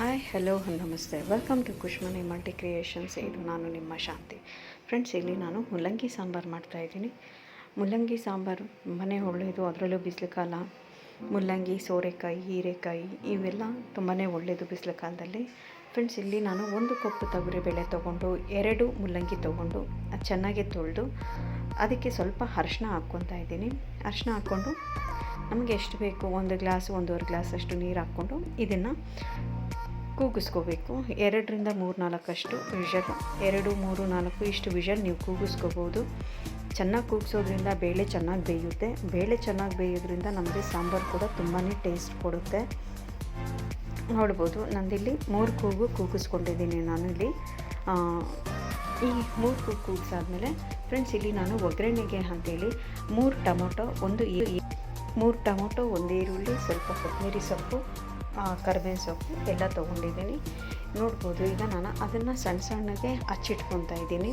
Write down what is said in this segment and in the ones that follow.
Hi hello ನಮಸ್ತೆ welcome to Kushmani multi creations ಇದು ನಾನು ನಿಮ್ಮ ಶಾಂತಿ. ಫ್ರೆಂಡ್ಸ್ ಇಲ್ಲಿ ನಾನು ಮುಲ್ಲಂಗಿ ಸಾಂಬಾರು ಮಾಡ್ತಾಯಿದ್ದೀನಿ ಮುಲ್ಲಂಗಿ ಸಾಂಬಾರು ತುಂಬಾ ಒಳ್ಳೆಯದು ಅದರಲ್ಲೂ ಬಿಸಿಲು ಕಾಲ ಮುಲ್ಲಂಗಿ ಸೋರೆಕಾಯಿ, ಹೀರೆಕಾಯಿ, ಇವೆಲ್ಲ ತುಂಬಾ ಒಳ್ಳೆಯದು ಬಿಸಿಲು ಕಾಲದಲ್ಲಿ ಫ್ರೆಂಡ್ಸ್ ಇಲ್ಲಿ ನಾನು ಒಂದು ಕಪ್ ತೊಗರಿಬೇಳೆ ತೊಗೊಂಡು, ಎರಡು ಮುಲ್ಲಂಗಿ ತೊಗೊಂಡು, ಅದು ಚೆನ್ನಾಗಿ ತೊಳೆದು, ಅದಕ್ಕೆ ಸ್ವಲ್ಪ ಅರಶಿನ ಹಾಕ್ಕೊತಾ ಇದ್ದೀನಿ. ಅರಶಿನ ಹಾಕ್ಕೊಂಡು, ನಮಗೆ ಎಷ್ಟು ಬೇಕು? ಒಂದು ಗ್ಲಾಸ್, ಒಂದೂವರೆ ಗ್ಲಾಸ್ ಅಷ್ಟು ನೀರು ಹಾಕ್ಕೊಂಡು, ಇದನ್ನು ಕೂಗಿಸ್ಕೋಬೇಕು. ಎರಡರಿಂದ ಮೂರು ನಾಲ್ಕಷ್ಟು ವಿಷಲ್, ಎರಡು, ಮೂರು, ನಾಲ್ಕು ಇಷ್ಟು ವಿಷಲ್ ನೀವು ಕೂಗಿಸ್ಕೋಬೋದು. ಚೆನ್ನಾಗಿ ಕೂಗಿಸೋದ್ರಿಂದ ಬೇಳೆ ಚೆನ್ನಾಗಿ ಬೇಯುತ್ತೆ. ಬೇಳೆ ಚೆನ್ನಾಗಿ ಬೇಯೋದ್ರಿಂದ ನಮಗೆ ಸಾಂಬಾರು ಕೂಡ ತುಂಬಾ ಟೇಸ್ಟ್ ಕೊಡುತ್ತೆ. ನೋಡ್ಬೋದು, ನಂದಿಲ್ಲಿ ಮೂರು ಕೂಗು ಕೂಗಿಸ್ಕೊಂಡಿದ್ದೀನಿ ನಾನು ಇಲ್ಲಿ ಈ ಮೂರು ಕೂಗು ಕೂಗಿಸಾದ್ಮೇಲೆ ಫ್ರೆಂಡ್ಸ್, ಇಲ್ಲಿ ನಾನು ಒಗ್ಗರಣೆಗೆ ಅಂತೇಳಿ ಮೂರು ಟೊಮೊಟೊ, ಒಂದು ಈ ಮೂರು ಟೊಮೊಟೊ, ಒಂದು ಈರುಳ್ಳಿ, ಸ್ವಲ್ಪ ಕೊತ್ತಂಬರಿ ಸೊಪ್ಪು ಕರಿಬೇವಿನ ಸೊಪ್ಪು ಎಲ್ಲ ತೊಗೊಂಡಿದ್ದೀನಿ. ನೋಡ್ಬೋದು, ಈಗ ನಾನು ಅದನ್ನು ಸಣ್ಣ ಸಣ್ಣಗೆ ಹಚ್ಚಿಟ್ಕೊತಾ ಇದ್ದೀನಿ.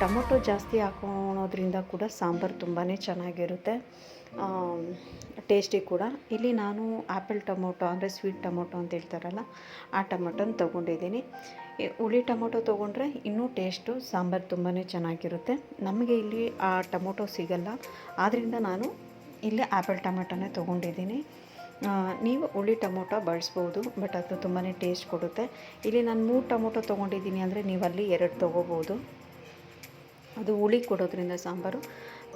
ಟೊಮೊಟೊ ಜಾಸ್ತಿ ಹಾಕೋಣೋದ್ರಿಂದ ಕೂಡ ಸಾಂಬಾರು ತುಂಬಾ ಚೆನ್ನಾಗಿರುತ್ತೆ. ಟೇಸ್ಟಿ ಕೂಡ. ಇಲ್ಲಿ ನಾನು ಆ್ಯಪಲ್ ಟೊಮೊಟೊ ಅಂದರೆ ಸ್ವೀಟ್ ಟೊಮೊಟೊ ಅಂತ ಹೇಳ್ತಾರಲ್ಲ, ಆ ಟೊಮೊಟೊನ ತೊಗೊಂಡಿದ್ದೀನಿ. ಹುಳಿ ಟೊಮೊಟೊ ತೊಗೊಂಡ್ರೆ ಇನ್ನೂ ಟೇಸ್ಟು, ಸಾಂಬಾರು ತುಂಬಾ ಚೆನ್ನಾಗಿರುತ್ತೆ. ನಮಗೆ ಇಲ್ಲಿ ಆ ಟೊಮೊಟೊ ಸಿಗಲ್ಲ. ಆದ್ದರಿಂದ ನಾನು ಇಲ್ಲಿ ಆ್ಯಪಲ್ ಟೊಮೊಟೊನೇ ತೊಗೊಂಡಿದ್ದೀನಿ. ನೀವು ಹುಳಿ ಟೊಮೊಟೊ ಬಳಸ್ಬೋದು, ಬಟ್ ಅದು ತುಂಬಾ ಟೇಸ್ಟ್ ಕೊಡುತ್ತೆ. ಇಲ್ಲಿ ನಾನು ಮೂರು ಟೊಮೊಟೊ ತೊಗೊಂಡಿದ್ದೀನಿ ಅಂದರೆ ನೀವು ಅಲ್ಲಿ ಎರಡು ತೊಗೋಬೋದು. ಅದು ಹುಳಿ ಕೊಡೋದ್ರಿಂದ ಸಾಂಬಾರು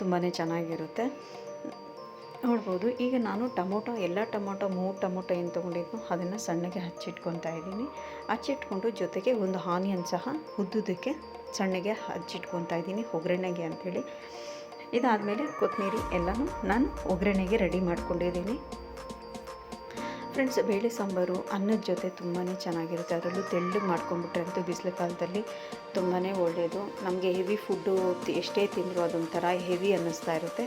ತುಂಬಾ ಚೆನ್ನಾಗಿರುತ್ತೆ. ನೋಡ್ಬೋದು, ಈಗ ನಾನು ಟೊಮೊಟೊ, ಎಲ್ಲ ಟೊಮೊಟೊ, ಮೂರು ಟೊಮೊಟೊ ಏನು ತೊಗೊಂಡಿದ್ದು ಅದನ್ನು ಸಣ್ಣಗೆ ಹಚ್ಚಿಟ್ಕೊತಾ ಇದ್ದೀನಿ. ಹಚ್ಚಿಟ್ಕೊಂಡು ಜೊತೆಗೆ ಒಂದು ಆನಿಯನ್ ಸಹ ಉದ್ದುದಕ್ಕೆ ಸಣ್ಣಗೆ ಹಚ್ಚಿಟ್ಕೊತಾ ಇದ್ದೀನಿ, ಒಗ್ಗರಣೆಗೆ ಅಂಥೇಳಿ ಇದಾದಮೇಲೆ ಕೊತ್ತಂಬರಿ ಎಲ್ಲನೂ ನಾನು ಒಗ್ಗರಣೆಗೆ ರೆಡಿ ಮಾಡ್ಕೊಂಡಿದ್ದೀನಿ. ಫ್ರೆಂಡ್ಸ್, ಬೇಳೆ ಸಾಂಬಾರು ಅನ್ನದ ಜೊತೆ ತುಂಬಾ ಚೆನ್ನಾಗಿರುತ್ತೆ. ಅದರಲ್ಲೂ ತೆಳ್ಳಗೆ ಮಾಡ್ಕೊಂಡ್ಬಿಟ್ರೆ ಅಂತೂ ಬಿಸಿಲು ಕಾಲದಲ್ಲಿ ತುಂಬಾ ಒಳ್ಳೆಯದು. ನಮಗೆ ಹೆವಿ ಫುಡ್ಡು ಎಷ್ಟೇ ತಿಂದರೂ ಅದೊಂಥರ ಹೆವಿ ಅನ್ನಿಸ್ತಾ ಇರುತ್ತೆ.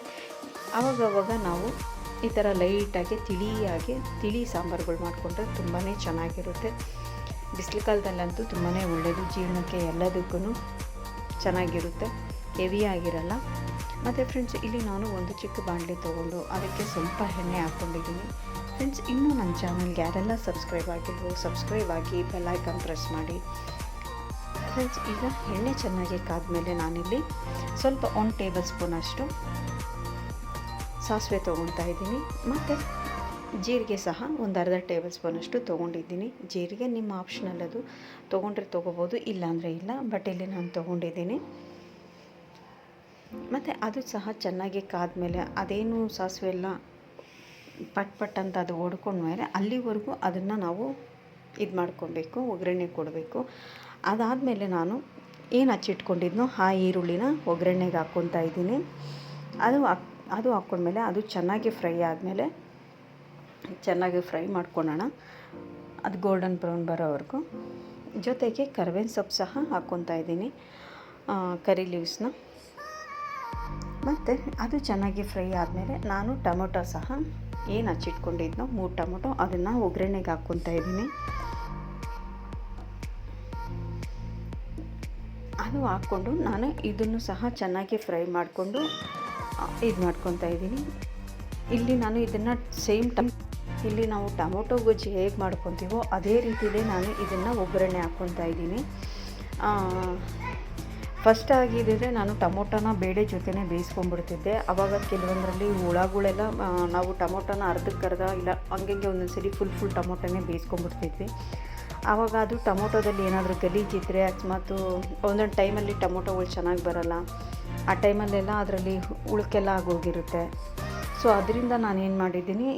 ಆವಾಗವಾಗ ನಾವು ಈ ಥರ ಲೈಟಾಗಿ, ತಿಳಿಯಾಗಿ ತಿಳಿ ಸಾಂಬಾರುಗಳು ಮಾಡಿಕೊಂಡ್ರೆ ತುಂಬಾ ಚೆನ್ನಾಗಿರುತ್ತೆ. ಬಿಸಿಲು ಕಾಲದಲ್ಲಂತೂ ತುಂಬಾ ಒಳ್ಳೆಯದು. ಜೀರ್ಣಕ್ಕೆ ಎಲ್ಲದಕ್ಕೂ ಚೆನ್ನಾಗಿರುತ್ತೆ. ಹೆವಿ ಆಗಿರಲ್ಲ. ಮತ್ತು ಫ್ರೆಂಡ್ಸ್, ಇಲ್ಲಿ ನಾನು ಒಂದು ಚಿಕ್ಕ ಬಾಣಲೆ ತೊಗೊಂಡು ಅದಕ್ಕೆ ಸ್ವಲ್ಪ ಎಣ್ಣೆ ಹಾಕ್ಕೊಂಡಿದ್ದೀನಿ ಫ್ರೆಂಡ್ಸ್ ಇನ್ನೂ ನನ್ನ ಚಾನಲ್ಗೆ ಯಾರೆಲ್ಲ ಸಬ್ಸ್ಕ್ರೈಬ್ ಆಗಿಲ್ವೋ ಸಬ್ಸ್ಕ್ರೈಬ್ ಆಗಿ ಬೆಲ್ ಐಕಾನ್ ಪ್ರೆಸ್ ಮಾಡಿ. ಫ್ರೆಂಡ್ಸ್ ಈಗ ಎಣ್ಣೆ ಚೆನ್ನಾಗಿ ಕಾದ್ಮೇಲೆ ನಾನಿಲ್ಲಿ ಸ್ವಲ್ಪ ಒನ್ ಟೇಬಲ್ ಸ್ಪೂನಷ್ಟು ಸಾಸಿವೆ ತೊಗೊಳ್ತಾ ಇದ್ದೀನಿ. ಮತ್ತು ಜೀರಿಗೆ ಸಹ ಒಂದು ಅರ್ಧ ಟೇಬಲ್ ಸ್ಪೂನ್ ಅಷ್ಟು ತೊಗೊಂಡಿದ್ದೀನಿ. ಜೀರಿಗೆ ನಿಮ್ಮ ಆಪ್ಷನಲ್ ಅದು. ತೊಗೊಂಡ್ರೆ ತೊಗೋಬೋದು, ಇಲ್ಲಾಂದರೆ ಇಲ್ಲ. ಬಟ್ ಇಲ್ಲಿ ನಾನು ತೊಗೊಂಡಿದ್ದೀನಿ. ಮತ್ತು ಅದು ಸಹ ಚೆನ್ನಾಗಿ ಕಾದ ಮೇಲೆ ಅದೇನು ಸಾಸಿವೆ ಎಲ್ಲ ಪಟ್ ಪಟ್ ಅಂತ ಅದು ಹೊಡ್ಕೊಂಡ್ಮೇಲೆ ಅಲ್ಲಿವರೆಗೂ ಅದನ್ನು ನಾವು ಇದು ಮಾಡ್ಕೊಬೇಕು, ಒಗ್ಗರಣೆ ಕೊಡಬೇಕು. ಅದಾದಮೇಲೆ ನಾನು ಏನು ಹಚ್ಚಿಟ್ಕೊಂಡಿದ್ನೋ ಆ ಈರುಳ್ಳಿನ ಒಗ್ಗರಣೆಗೆ ಹಾಕ್ಕೊತಾ ಇದ್ದೀನಿ. ಅದು ಹಾಕ್, ಅದು ಹಾಕ್ಕೊಂಡ್ಮೇಲೆ ಅದು ಚೆನ್ನಾಗಿ ಫ್ರೈ ಆದಮೇಲೆ ಚೆನ್ನಾಗಿ ಫ್ರೈ ಮಾಡ್ಕೊಳ್ಳೋಣ. ಅದು ಗೋಲ್ಡನ್ ಬ್ರೌನ್ ಬರೋವರೆಗೂ. ಜೊತೆಗೆ ಕರಿಬೇವಿನ ಸೊಪ್ಪು ಸಹ ಹಾಕ್ಕೊತಾ ಇದ್ದೀನಿ ಕರಿ ಲೀವ್ಸ್ನ. ಮತ್ತು ಅದು ಚೆನ್ನಾಗಿ ಫ್ರೈ ಆದಮೇಲೆ ನಾನು ಟೊಮೊಟೊ ಸಹ ಏನು ಹಚ್ಚಿಟ್ಕೊಂಡಿದ್ನೋ ಮೂರು ಟೊಮೊಟೊ ಅದನ್ನು ಒಗ್ಗರಣೆಗೆ ಹಾಕ್ಕೊತಾ ಇದ್ದೀನಿ. ಅದು ಹಾಕ್ಕೊಂಡು ನಾನು ಇದನ್ನು ಸಹ ಚೆನ್ನಾಗಿ ಫ್ರೈ ಮಾಡಿಕೊಂಡು ಇದು ಮಾಡ್ಕೊತಾ ಇದ್ದೀನಿ. ಇಲ್ಲಿ ನಾನು ಇದನ್ನು ಸೇಮ್ ಟಮ್, ಇಲ್ಲಿ ನಾವು ಟೊಮೊಟೊ ಗೊಜ್ಜಿ ಹೇಗೆ ಮಾಡ್ಕೊತೀವೋ ಅದೇ ರೀತಿಯೇ ನಾನು ಇದನ್ನು ಒಗ್ಗರಣೆ ಹಾಕ್ಕೊತಾ ಇದ್ದೀನಿ. ಫಸ್ಟ್ ಆಗಿದ್ದರೆ ನಾನು ಟೊಮೊಟೊನ ಬೇಳೆ ಜೊತೆನೇ ಬೇಯಿಸ್ಕೊಂಡ್ಬಿಡ್ತಿದ್ದೆ. ಆವಾಗ ಕೆಲವೊಂದರಲ್ಲಿ ಹುಳಗಳೆಲ್ಲ ನಾವು ಟೊಮೊಟೊನ ಅರ್ಧಕ್ಕೆ ಅರ್ಧ ಇಲ್ಲ, ಹಂಗಂಗೆ ಒಂದೊಂದು ಸರಿ ಫುಲ್ ಫುಲ್ ಟೊಮೊಟೊನೇ ಬೇಯಿಸ್ಕೊಂಡ್ಬಿಡ್ತಿದ್ವಿ. ಆವಾಗ ಅದು ಟೊಮೊಟೊದಲ್ಲಿ ಏನಾದರೂ ಗಲೀಜಿದ್ರೆ ಅಕಸ್ಮಾತು ಒಂದೊಂದು ಟೈಮಲ್ಲಿ ಟೊಮೊಟೊಗಳು ಚೆನ್ನಾಗಿ ಬರೋಲ್ಲ. ಆ ಟೈಮಲ್ಲೆಲ್ಲ ಅದರಲ್ಲಿ ಉಳುಕೆಲ್ಲ ಆಗೋಗಿರುತ್ತೆ. ಸೊ ಅದರಿಂದ ನಾನು ಏನು ಮಾಡಿದ್ದೀನಿ,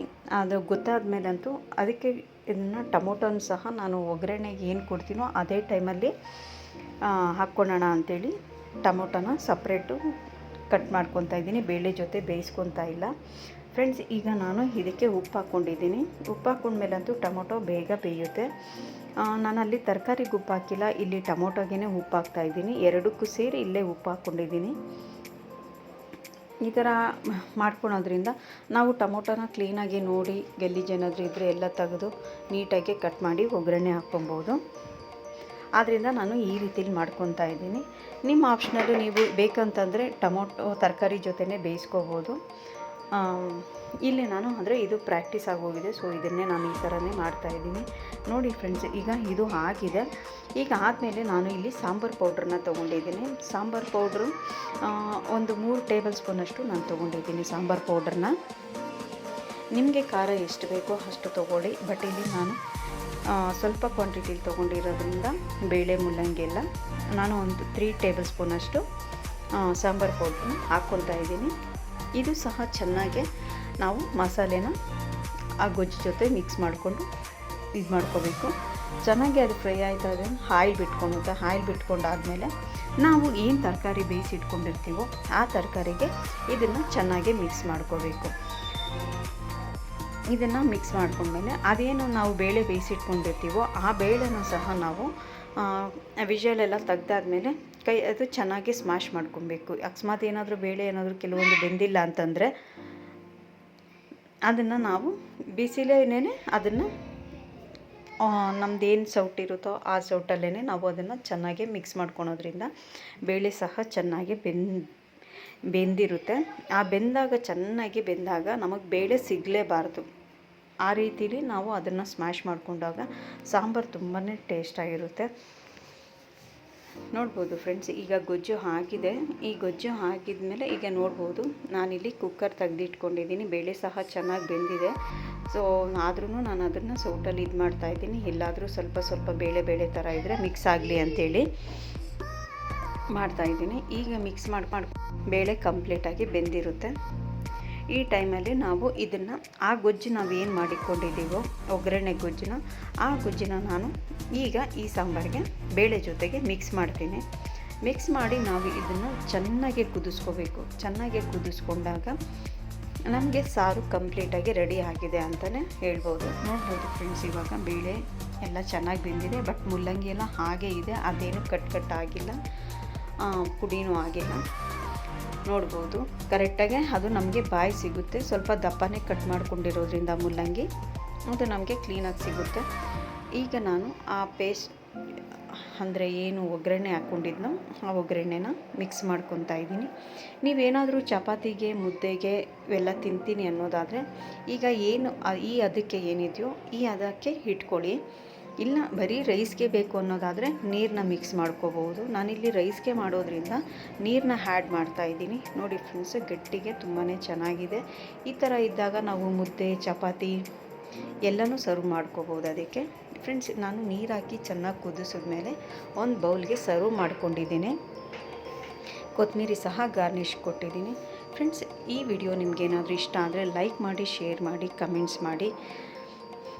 ಅದು ಗೊತ್ತಾದ ಮೇಲಂತೂ ಅದಕ್ಕೆ ಇದನ್ನು ಟೊಮೊಟೊನ ಸಹ ನಾನು ಒಗ್ಗರಣೆಗೆ ಏನು ಕೊಡ್ತೀನೋ ಅದೇ ಟೈಮಲ್ಲಿ ಹಾಕ್ಕೊಳ್ಳೋಣ ಅಂಥೇಳಿ ಟೊಮೊಟೊನ ಸಪ್ರೇಟು ಕಟ್ ಮಾಡ್ಕೊತಾ ಇದ್ದೀನಿ. ಬೇಳೆ ಜೊತೆ ಬೇಯಿಸ್ಕೊತಾ ಇಲ್ಲ. ಫ್ರೆಂಡ್ಸ್, ಈಗ ನಾನು ಇದಕ್ಕೆ ಉಪ್ಪು ಹಾಕ್ಕೊಂಡಿದ್ದೀನಿ. ಉಪ್ಪು ಹಾಕ್ಕೊಂಡ್ಮೇಲಂತೂ ಟೊಮೊಟೊ ಬೇಗ ಬೇಯುತ್ತೆ. ನಾನು ಅಲ್ಲಿ ತರಕಾರಿಗೆ ಉಪ್ಪು ಹಾಕಿಲ್ಲ. ಇಲ್ಲಿ ಟೊಮೊಟೊಗೆ ಉಪ್ಪು ಹಾಕ್ತಾಯಿದ್ದೀನಿ ಎರಡಕ್ಕೂ ಸೇರಿ ಇಲ್ಲೇ ಉಪ್ಪು ಹಾಕ್ಕೊಂಡಿದ್ದೀನಿ. ಈ ಥರ ಮಾಡ್ಕೊಳೋದ್ರಿಂದ ನಾವು ಟೊಮೊಟೊನ ಕ್ಲೀನಾಗಿ ನೋಡಿ ಗಲೀಜೇನಾದರೂ ಇದ್ದರೆ ಎಲ್ಲ ತೆಗೆದು ನೀಟಾಗಿ ಕಟ್ ಮಾಡಿ ಒಗ್ಗರಣೆ ಹಾಕ್ಕೊಬೋದು. ಆದ್ದರಿಂದ ನಾನು ಈ ರೀತಿಲಿ ಮಾಡ್ಕೊತಾ ಇದ್ದೀನಿ. ನಿಮ್ಮ ಆಪ್ಷನಲ್ಲಿ ನೀವು ಬೇಕಂತಂದರೆ ಟೊಮೊಟೊ ತರಕಾರಿ ಜೊತೆನೇ ಬೇಯಿಸ್ಕೋಬೋದು. ಇಲ್ಲಿ ನಾನು ಅಂದರೆ ಇದು ಪ್ರಾಕ್ಟೀಸ್ ಆಗೋಗಿದೆ ಸೊ ಇದನ್ನೇ ನಾನು ಈ ಥರನೇ ಮಾಡ್ತಾಯಿದ್ದೀನಿ ನೋಡಿ ಫ್ರೆಂಡ್ಸ್ ಈಗ ಇದು ಆಗಿದೆ. ಈಗ ಆದಮೇಲೆ ನಾನು ಇಲ್ಲಿ ಸಾಂಬಾರು ಪೌಡ್ರನ್ನ ತೊಗೊಂಡಿದ್ದೀನಿ. ಸಾಂಬಾರು ಪೌಡ್ರು ಒಂದು ಮೂರು ಟೇಬಲ್ ಸ್ಪೂನಷ್ಟು ನಾನು ತೊಗೊಂಡಿದ್ದೀನಿ ಸಾಂಬಾರು ಪೌಡ್ರನ್ನ ನಿಮಗೆ ಖಾರ ಎಷ್ಟು ಬೇಕೋ ಅಷ್ಟು ತೊಗೊಳ್ಳಿ. ಬಟ್ ಇಲ್ಲಿ ನಾನು ಸ್ವಲ್ಪ ಕ್ವಾಂಟಿಟಿಲಿ ತೊಗೊಂಡಿರೋದ್ರಿಂದ ಬೇಳೆ ಮುಲ್ಲಂಗಿ ಎಲ್ಲ ನಾನು ಒಂದು ತ್ರೀ ಟೇಬಲ್ ಸ್ಪೂನಷ್ಟು ಸಾಂಬಾರು ಪೌಡ್ರನ್ನ ಹಾಕ್ಕೊಳ್ತಾ ಇದ್ದೀನಿ. ಇದು ಸಹ ಚೆನ್ನಾಗಿ ನಾವು ಮಸಾಲೆನ ಆ ಗೊಜ್ಜು ಜೊತೆ ಮಿಕ್ಸ್ ಮಾಡಿಕೊಂಡು ಇದು ಮಾಡ್ಕೋಬೇಕು. ಚೆನ್ನಾಗಿ ಅದು ಫ್ರೈ ಆಯ್ತಾ ಇದೆ ಆಯಿಲ್ ಬಿಟ್ಕೊಳುತ್ತೆ ಹಾಯಿಲ್ ಬಿಟ್ಕೊಂಡಾದಮೇಲೆ ನಾವು ಏನು ತರಕಾರಿ ಬೇಯಿಸಿಟ್ಕೊಂಡಿರ್ತೀವೋ ಆ ತರಕಾರಿಗೆ ಇದನ್ನು ಚೆನ್ನಾಗಿ ಮಿಕ್ಸ್ ಮಾಡ್ಕೋಬೇಕು. ಇದನ್ನು ಮಿಕ್ಸ್ ಮಾಡ್ಕೊಂಡ್ಮೇಲೆ ಅದೇನು ನಾವು ಬೇಳೆ ಬೇಯಿಸಿಟ್ಕೊಂಡಿರ್ತೀವೋ ಆ ಬೇಳೆನೂ ಸಹ ನಾವು ವಿಷಲೆಲ್ಲ ತೆಗ್ದಾದ್ಮೇಲೆ ಕೈ ಅದು ಚೆನ್ನಾಗಿ ಸ್ಮ್ಯಾಶ್ ಮಾಡ್ಕೊಬೇಕು. ಅಕಸ್ಮಾತ್ ಏನಾದರೂ ಬೇಳೆ ಏನಾದರೂ ಕೆಲವೊಂದು ಬೆಂದಿಲ್ಲ ಅಂತಂದರೆ ಅದನ್ನು ನಾವು ಬಿಸಿಲೇನೇ ಅದನ್ನು ನಮ್ದು ಏನು ಸೌಟಿರುತ್ತೋ ಆ ಸೌಟಲ್ಲೇ ನಾವು ಅದನ್ನು ಚೆನ್ನಾಗಿ ಮಿಕ್ಸ್ ಮಾಡ್ಕೊಳೋದ್ರಿಂದ ಬೇಳೆ ಸಹ ಚೆನ್ನಾಗಿ ಬೆಂದ ಬೆಂದಿರುತ್ತೆ. ಆ ಬೆಂದಾಗ ಚೆನ್ನಾಗಿ ಬೆಂದಾಗ ನಮಗೆ ಬೇಳೆ ಸಿಗಲೇಬಾರ್ದು. ಆ ರೀತಿಲಿ ನಾವು ಅದನ್ನು ಸ್ಮ್ಯಾಶ್ ಮಾಡಿಕೊಂಡಾಗ ಸಾಂಬಾರು ತುಂಬಾ ಟೇಸ್ಟಾಗಿರುತ್ತೆ ನೋಡ್ಬೋದು ಫ್ರೆಂಡ್ಸ್ ಈಗ ಗೊಜ್ಜು ಹಾಕಿದೆ ಈ ಗೊಜ್ಜು ಹಾಕಿದ ಮೇಲೆ ಈಗ ನೋಡ್ಬೋದು, ನಾನಿಲ್ಲಿ ಕುಕ್ಕರ್ ತೆಗೆದಿಟ್ಕೊಂಡಿದ್ದೀನಿ. ಬೇಳೆ ಸಹ ಚೆನ್ನಾಗಿ ಬೆಂದಿದೆ. ಸೊ ಆದ್ರೂ ನಾನು ಅದನ್ನು ಸೌಟಲ್ಲಿ ಇದು ಮಾಡ್ತಾಯಿದ್ದೀನಿ ಎಲ್ಲಾದರೂ ಸ್ವಲ್ಪ ಸ್ವಲ್ಪ ಬೇಳೆ ಬೇಳೆ ಥರ ಇದ್ದರೆ ಮಿಕ್ಸ್ ಆಗಲಿ ಅಂಥೇಳಿ ಮಾಡ್ತಾಯಿದ್ದೀನಿ ಈಗ ಮಿಕ್ಸ್ ಮಾಡಿ ಮಾಡಿ, ಬೇಳೆ ಕಂಪ್ಲೀಟಾಗಿ ಬೆಂದಿರುತ್ತೆ. ಈ ಟೈಮಲ್ಲಿ ನಾವು ಇದನ್ನು, ಆ ಗೊಜ್ಜು ನಾವು ಏನು ಮಾಡಿಕೊಂಡಿದ್ದೀವೋ, ಒಗ್ಗರಣೆ ಗೊಜ್ಜನ್ನ, ಆ ಗೊಜ್ಜನ್ನ ನಾನು ಈಗ ಈ ಸಾಂಬಾರಿಗೆ ಬೇಳೆ ಜೊತೆಗೆ ಮಿಕ್ಸ್ ಮಾಡ್ತೀನಿ. ಮಿಕ್ಸ್ ಮಾಡಿ ನಾವು ಇದನ್ನು ಚೆನ್ನಾಗಿ ಕುದಿಸ್ಕೋಬೇಕು. ಚೆನ್ನಾಗಿ ಕುದಿಸ್ಕೊಂಡಾಗ ನಮಗೆ ಸಾರು ಕಂಪ್ಲೀಟಾಗಿ ರೆಡಿ ಆಗಿದೆ ಅಂತಲೇ ಹೇಳ್ಬೋದು. ನೋಡ್ಬೋದು ಫ್ರೆಂಡ್ಸ್ ಇವಾಗ ಬೇಳೆ ಎಲ್ಲ ಚೆನ್ನಾಗಿ ಬೆಂದಿದೆ ಬಟ್ ಮುಲ್ಲಂಗಿ ಎಲ್ಲ ಹಾಗೆ ಇದೆ, ಅದೇನು ಕಟ್ ಕಟ್ ಆಗಿಲ್ಲ. ಪುಡಿನೂ ಆಗಿಲ್ಲ. ನೋಡ್ಬೋದು. ಕರೆಕ್ಟಾಗಿ ಅದು ನಮಗೆ ಬಾಯಿ ಸಿಗುತ್ತೆ. ಸ್ವಲ್ಪ ದಪ್ಪನೇ ಕಟ್ ಮಾಡ್ಕೊಂಡಿರೋದ್ರಿಂದ ಮುಲ್ಲಂಗಿ, ಅದು ನಮಗೆ ಕ್ಲೀನಾಗಿ ಸಿಗುತ್ತೆ. ಈಗ ನಾನು ಆ ಪೇಸ್ಟ್ ಅಂದರೆ ಏನು ಒಗ್ಗರಣೆ ಹಾಕ್ಕೊಂಡಿದ್ನೋ ಆ ಒಗ್ಗರಣೆನ ಮಿಕ್ಸ್ ಮಾಡ್ಕೊತಾ ಇದ್ದೀನಿ. ನೀವೇನಾದರೂ ಚಪಾತಿಗೆ, ಮುದ್ದೆಗೆ ಇವೆಲ್ಲ ತಿಂತೀನಿ ಅನ್ನೋದಾದರೆ ಈಗ ಏನು ಈ ಅದಕ್ಕೆ ಏನಿದೆಯೋ ಈ ಅದಕ್ಕೆ ಇಟ್ಕೊಳ್ಳಿ. ಇಲ್ಲ, ಬರೀ ರೈಸ್ಗೆ ಬೇಕು ಅನ್ನೋದಾದರೆ ನೀರನ್ನ ಮಿಕ್ಸ್ ಮಾಡ್ಕೋಬಹುದು. ನಾನಿಲ್ಲಿ ರೈಸ್ಗೆ ಮಾಡೋದ್ರಿಂದ ನೀರನ್ನ ಹ್ಯಾಡ್ ಮಾಡ್ತಾ ಇದ್ದೀನಿ. ನೋಡಿ ಫ್ರೆಂಡ್ಸ್ ಗಟ್ಟಿಗೆ ತುಂಬಾ ಚೆನ್ನಾಗಿದೆ. ಈ ಥರ ಇದ್ದಾಗ ನಾವು ಮುದ್ದೆ, ಚಪಾತಿ ಎಲ್ಲನೂ ಸರ್ವ್ ಮಾಡ್ಕೋಬೋದು ಅದಕ್ಕೆ. ಫ್ರೆಂಡ್ಸ್ ನಾನು ನೀರು ಹಾಕಿ ಚೆನ್ನಾಗಿ ಕುದಿಸಿದ್ಮೇಲೆ ಒಂದು ಬೌಲ್ಗೆ ಸರ್ವ್ ಮಾಡ್ಕೊಂಡಿದ್ದೀನಿ. ಕೊತ್ತಂಬರಿ ಸಹ ಗಾರ್ನಿಷ್ ಕೊಟ್ಟಿದ್ದೀನಿ. ಫ್ರೆಂಡ್ಸ್ ಈ ವಿಡಿಯೋ ನಿಮಗೇನಾದರೂ ಇಷ್ಟ ಆದರೆ ಲೈಕ್ ಮಾಡಿ ಶೇರ್ ಮಾಡಿ ಕಮೆಂಟ್ಸ್ ಮಾಡಿ.